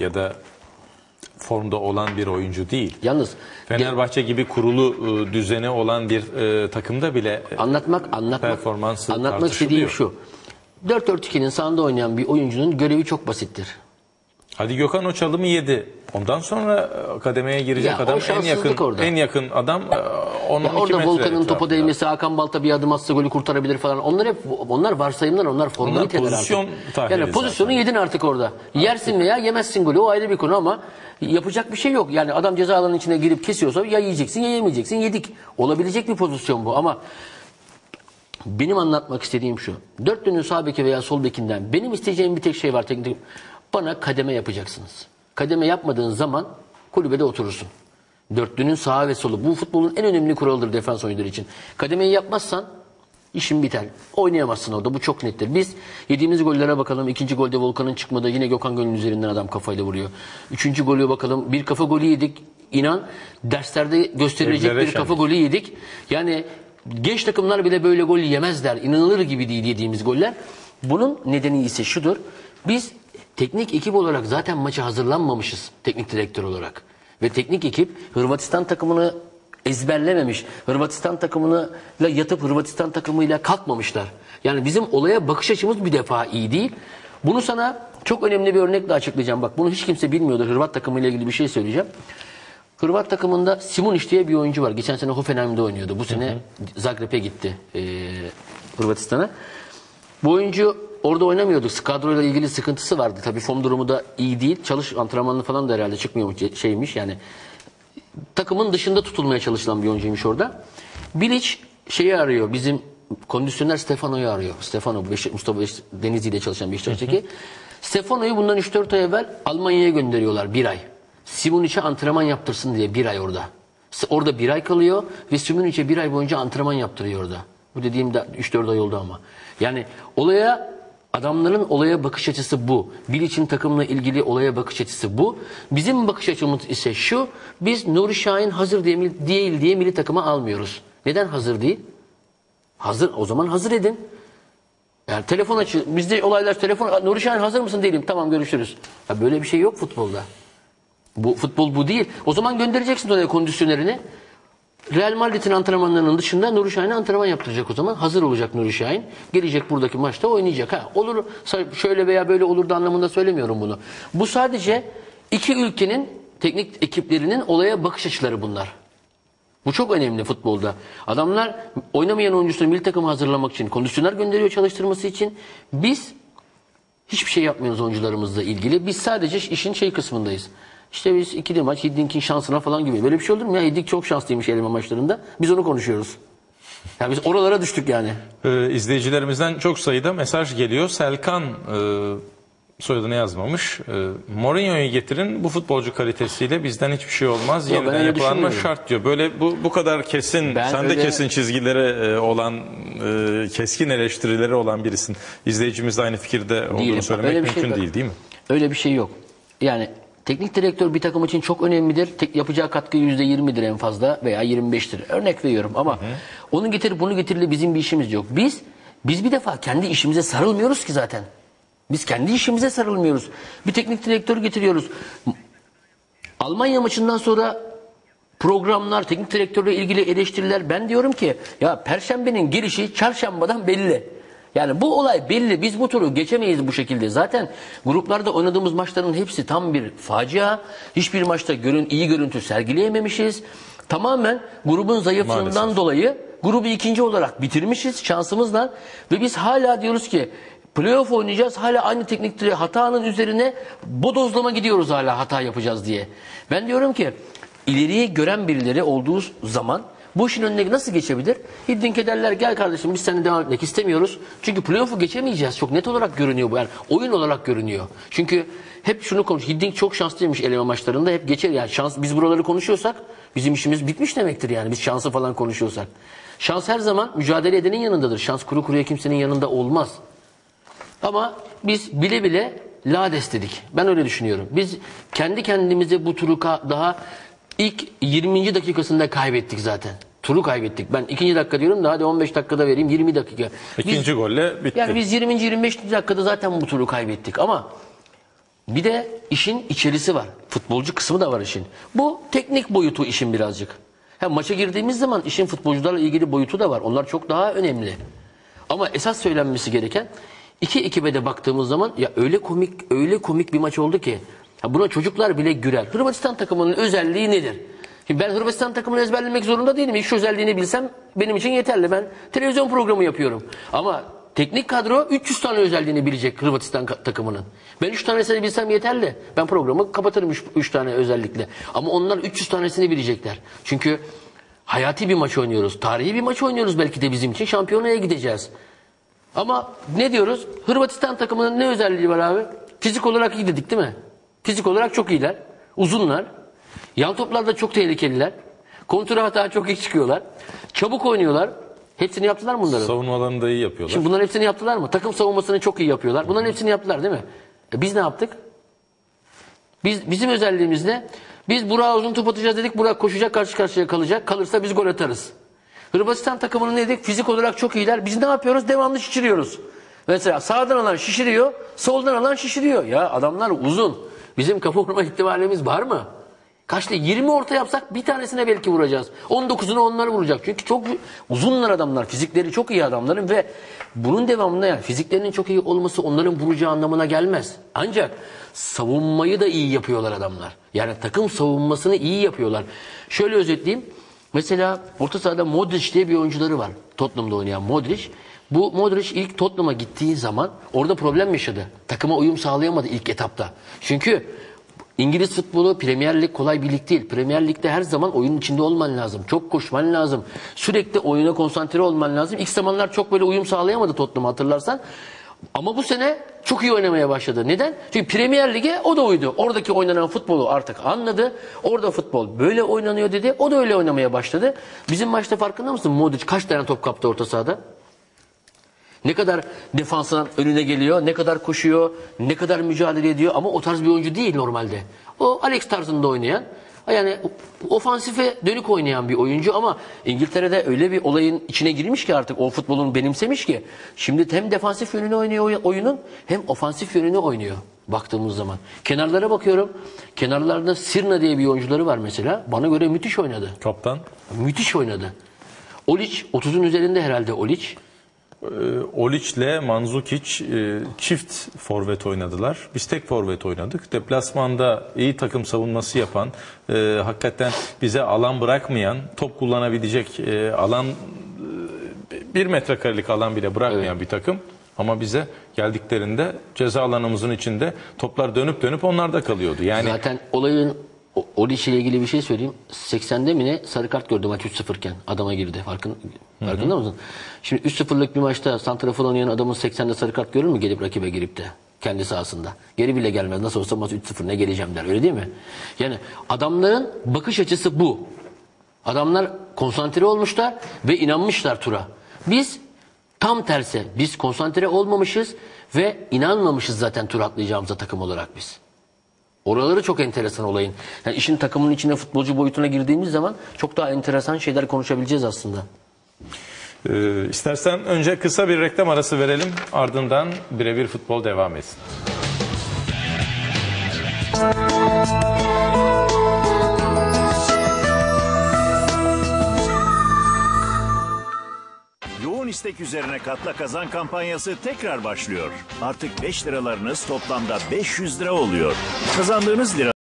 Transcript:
ya da formda olan bir oyuncu değil. Yalnız Fenerbahçe gibi kurulu e, düzeni olan bir e, takımda bile e, anlatmak anlatmak Performansı anlatmak istediğim şu. 4-4-2'nin sahanda oynayan bir oyuncunun görevi çok basittir. Hadi Gökhan o çalımı yedi. Ondan sonra e, kademeye girecek Ya, o adam en şanssızlık yakın orada. en yakın adam e, 10 Ya 12 orada metre Volkan'ın topa etrafında. değmesi, Hakan Balta bir adım atsa golü kurtarabilir falan. Onlar hep onlar varsayımlar, onlar formaliteler pozisyon artık. tahlili Yani pozisyonu zaten. yedin artık orada. Yersin veya yemezsin golü o ayrı bir konu ama yapacak bir şey yok. Yani adam ceza alanının içine girip kesiyorsa ya yiyeceksin ya yemeyeceksin. Yedik. Olabilecek bir pozisyon bu ama benim anlatmak istediğim şu. Dörtlünün sağ beki veya sol bekinden benim isteyeceğim bir tek şey var teknik. Bana kademe yapacaksınız. Kademe yapmadığın zaman kulübede oturursun. Dörtlünün sağı ve solu. Bu futbolun en önemli kuralıdır defans oyuncuları için. Kademeyi yapmazsan işin biter. Oynayamazsın orada. Bu çok nettir. Biz yediğimiz gollere bakalım. İkinci golde Volkan'ın çıkmadığı yine Gökhan Gönül üzerinden adam kafayla vuruyor. Üçüncü golü bakalım. Bir kafa golü yedik. İnan derslerde gösterilecek Evlere bir kafa golü yedik. Yani genç takımlar bile böyle gol yemezler. İnanılır gibi değil yediğimiz goller. Bunun nedeni ise şudur. Biz teknik ekip olarak zaten maça hazırlanmamışız teknik direktör olarak. Ve teknik ekip Hırvatistan takımını ezberlememiş. Hırvatistan takımıyla yatıp Hırvatistan takımıyla kalkmamışlar. Yani bizim olaya bakış açımız bir defa iyi değil. Bunu sana çok önemli bir örnekle açıklayacağım. Bak bunu hiç kimse bilmiyordur. Hırvat takımıyla ilgili bir şey söyleyeceğim. Hırvat takımında Simonic diye bir oyuncu var. Geçen sene Hoffenheim'de oynuyordu. Bu sene Zagreb'e gitti e, Hırvatistan'a. Bu oyuncu orada oynamıyordu. Kadroyla ilgili sıkıntısı vardı. Tabii form durumu da iyi değil. Çalış antrenmanlı falan da herhalde çıkmıyormuş şeymiş yani. Takımın dışında tutulmaya çalışılan bir oyuncuymuş orada. Bilic şeyi arıyor. Bizim kondisyoner Stefano'yu arıyor. Stefano Mustafa Denizli ile çalışan Beşiktaş'taki. Stefano'yu bundan 3-4 ay evvel Almanya'ya gönderiyorlar bir ay. Simonic'e antrenman yaptırsın diye bir ay orada. Orada bir ay kalıyor ve Simonic'e bir ay boyunca antrenman yaptırıyor orada. Bu dediğim de 3-4 ay oldu ama. Yani olaya Adamların olaya bakış açısı bu. Bilic'in takımla ilgili olaya bakış açısı bu. Bizim bakış açımız ise şu. Biz Nuri Şahin hazır değil, diye milli takıma almıyoruz. Neden hazır değil? Hazır. O zaman hazır edin. Yani telefon açı. Bizde olaylar telefon. Nuri Şahin hazır mısın değilim. Tamam görüşürüz. Ya böyle bir şey yok futbolda. Bu futbol bu değil. O zaman göndereceksin oraya kondisyonerini. Real Madrid'in antrenmanlarının dışında Nuri Şahin'e antrenman yaptıracak o zaman. Hazır olacak Nuri Şahin. Gelecek buradaki maçta oynayacak. Ha, olur şöyle veya böyle olur da anlamında söylemiyorum bunu. Bu sadece iki ülkenin teknik ekiplerinin olaya bakış açıları bunlar. Bu çok önemli futbolda. Adamlar oynamayan oyuncusunu milli takıma hazırlamak için kondisyoner gönderiyor çalıştırması için. Biz hiçbir şey yapmıyoruz oyuncularımızla ilgili. Biz sadece işin şey kısmındayız. İşte biz ikili maç Hiddink'in şansına falan gibi. Böyle bir şey olur mu ya? Hiddink çok şanslıymış eleme maçlarında. Biz onu konuşuyoruz. Yani biz oralara düştük yani. Ee, izleyicilerimizden çok sayıda mesaj geliyor. Selkan e, soyadını yazmamış. E, Mourinho'yu getirin bu futbolcu kalitesiyle bizden hiçbir şey olmaz. Ben Yeniden yapılanma şart diyor. Böyle bu bu kadar kesin, Ben sen de öyle- kesin çizgilere e, olan e, keskin eleştirileri olan birisin. İzleyicimiz de aynı fikirde olduğunu Değilim. söylemek şey mümkün yok. değil değil mi? Öyle bir şey yok. Yani teknik direktör bir takım için çok önemlidir. Tek yapacağı katkı %20'dir en fazla veya 25'tir. Örnek veriyorum ama onu getir bunu getirili bizim bir işimiz yok. Biz biz bir defa kendi işimize sarılmıyoruz ki zaten. Biz kendi işimize sarılmıyoruz. Bir teknik direktör getiriyoruz. Almanya maçından sonra programlar, teknik direktörle ilgili eleştiriler. Ben diyorum ki ya Perşembenin girişi çarşambadan belli. Yani bu olay belli. Biz bu turu geçemeyiz bu şekilde. Zaten gruplarda oynadığımız maçların hepsi tam bir facia. Hiçbir maçta görün, iyi görüntü sergileyememişiz. Tamamen grubun zayıflığından Maalesef. dolayı grubu ikinci olarak bitirmişiz şansımızla. Ve biz hala diyoruz ki playoff oynayacağız. Hala aynı teknik direktör hatanın üzerine bodozlama gidiyoruz hala hata yapacağız diye. Ben diyorum ki ileriyi gören birileri olduğu zaman bu işin önüne nasıl geçebilir? Hiddink derler gel kardeşim biz seninle devam etmek istemiyoruz. Çünkü playoff'u geçemeyeceğiz. Çok net olarak görünüyor bu. Yani oyun olarak görünüyor. Çünkü hep şunu konuş. Hiddink çok şanslıymış eleme maçlarında. Hep geçer. Yani şans biz buraları konuşuyorsak bizim işimiz bitmiş demektir yani. Biz şansı falan konuşuyorsak. Şans her zaman mücadele edenin yanındadır. Şans kuru kuruya kimsenin yanında olmaz. Ama biz bile bile lades dedik. Ben öyle düşünüyorum. Biz kendi kendimize bu turu daha ilk 20. dakikasında kaybettik zaten. Turu kaybettik. Ben ikinci dakika diyorum da hadi 15 dakikada vereyim 20 dakika. Biz- İkinci golle bitti. yani biz 20. 25. dakikada zaten bu turu kaybettik ama Bir de işin içerisi var. Futbolcu kısmı da var işin. Bu teknik boyutu işin birazcık. Ha, maça girdiğimiz zaman işin futbolcularla ilgili boyutu da var. Onlar çok daha önemli. Ama esas söylenmesi gereken iki ekibe de baktığımız zaman ya öyle komik öyle komik bir maç oldu ki ha buna çocuklar bile güler. Hırvatistan takımının özelliği nedir? Ben Hırvatistan takımını ezberlemek zorunda değilim. İş özelliğini bilsem benim için yeterli. Ben televizyon programı yapıyorum. Ama teknik kadro 300 tane özelliğini bilecek Hırvatistan takımının. Ben 3 tanesini bilsem yeterli. Ben programı kapatırım 3 tane özellikle. Ama onlar 300 tanesini bilecekler. Çünkü hayati bir maç oynuyoruz. Tarihi bir maç oynuyoruz belki de bizim için. Şampiyonaya gideceğiz. Ama ne diyoruz? Hırvatistan takımının ne özelliği var abi? Fizik olarak iyi dedik değil mi? Fizik olarak çok iyiler. Uzunlar. Yan toplarda çok tehlikeliler. Kontra hata çok iyi çıkıyorlar. Çabuk oynuyorlar. Hepsini yaptılar mı bunları? Savunmalarını da iyi yapıyorlar. Şimdi bunların hepsini yaptılar mı? Takım savunmasını çok iyi yapıyorlar. Bunların hepsini yaptılar değil mi? E biz ne yaptık? Biz bizim özelliğimiz ne? Biz Burak'a uzun top atacağız dedik. Burak koşacak karşı karşıya kalacak. Kalırsa biz gol atarız. Hırvatistan takımının ne dedik? Fizik olarak çok iyiler. Biz ne yapıyoruz? Devamlı şişiriyoruz. Mesela sağdan alan şişiriyor, soldan alan şişiriyor. Ya adamlar uzun. Bizim kafa vurma ihtimalimiz var mı? Kaçta 20 orta yapsak bir tanesine belki vuracağız. 19'una onlar vuracak. Çünkü çok uzunlar adamlar. Fizikleri çok iyi adamların ve bunun devamında yani fiziklerinin çok iyi olması onların vuracağı anlamına gelmez. Ancak savunmayı da iyi yapıyorlar adamlar. Yani takım savunmasını iyi yapıyorlar. Şöyle özetleyeyim. Mesela orta sahada Modric diye bir oyuncuları var. Tottenham'da oynayan Modric. Bu Modric ilk Tottenham'a gittiği zaman orada problem yaşadı. Takıma uyum sağlayamadı ilk etapta. Çünkü İngiliz futbolu Premier Lig kolay bir lig değil. Premier Lig'de her zaman oyunun içinde olman lazım. Çok koşman lazım. Sürekli oyuna konsantre olman lazım. İlk zamanlar çok böyle uyum sağlayamadı Tottenham hatırlarsan. Ama bu sene çok iyi oynamaya başladı. Neden? Çünkü Premier Lig'e o da uydu. Oradaki oynanan futbolu artık anladı. Orada futbol böyle oynanıyor dedi. O da öyle oynamaya başladı. Bizim maçta farkında mısın? Modric kaç tane top kaptı orta sahada? Ne kadar defansın önüne geliyor, ne kadar koşuyor, ne kadar mücadele ediyor ama o tarz bir oyuncu değil normalde. O Alex tarzında oynayan, yani ofansife dönük oynayan bir oyuncu ama İngiltere'de öyle bir olayın içine girmiş ki artık o futbolun benimsemiş ki şimdi hem defansif yönünü oynuyor oyunun hem ofansif yönünü oynuyor baktığımız zaman. Kenarlara bakıyorum. Kenarlarda Sirna diye bir oyuncuları var mesela. Bana göre müthiş oynadı. Kaptan. Müthiş oynadı. Olic 30'un üzerinde herhalde Olic. Ee, Olic'le Manzukic e, çift forvet oynadılar. Biz tek forvet oynadık. Deplasmanda iyi takım savunması yapan, e, hakikaten bize alan bırakmayan, top kullanabilecek e, alan bir metrekarelik alan bile bırakmayan bir takım. Ama bize geldiklerinde ceza alanımızın içinde toplar dönüp dönüp onlarda kalıyordu. Yani Zaten olayın o- Olic ile ilgili bir şey söyleyeyim. 80'de mi ne sarı kart gördü maç 3-0 iken adama girdi. Farkın, farkında mısın? Şimdi 3-0'lık bir maçta santrafor oynayan adamın 80'de sarı kart görür mü gelip rakibe girip de kendi sahasında? Geri bile gelmez. Nasıl olsa maç 3-0 ne geleceğim der. Öyle değil mi? Yani adamların bakış açısı bu. Adamlar konsantre olmuşlar ve inanmışlar tura. Biz tam tersi. Biz konsantre olmamışız ve inanmamışız zaten tur atlayacağımıza takım olarak biz. Oraları çok enteresan olayın. Yani işin takımın içine futbolcu boyutuna girdiğimiz zaman çok daha enteresan şeyler konuşabileceğiz aslında. e, istersen önce kısa bir reklam arası verelim. Ardından birebir futbol devam etsin. İstek üzerine katla kazan kampanyası tekrar başlıyor. Artık 5 liralarınız toplamda 500 lira oluyor. Kazandığınız lira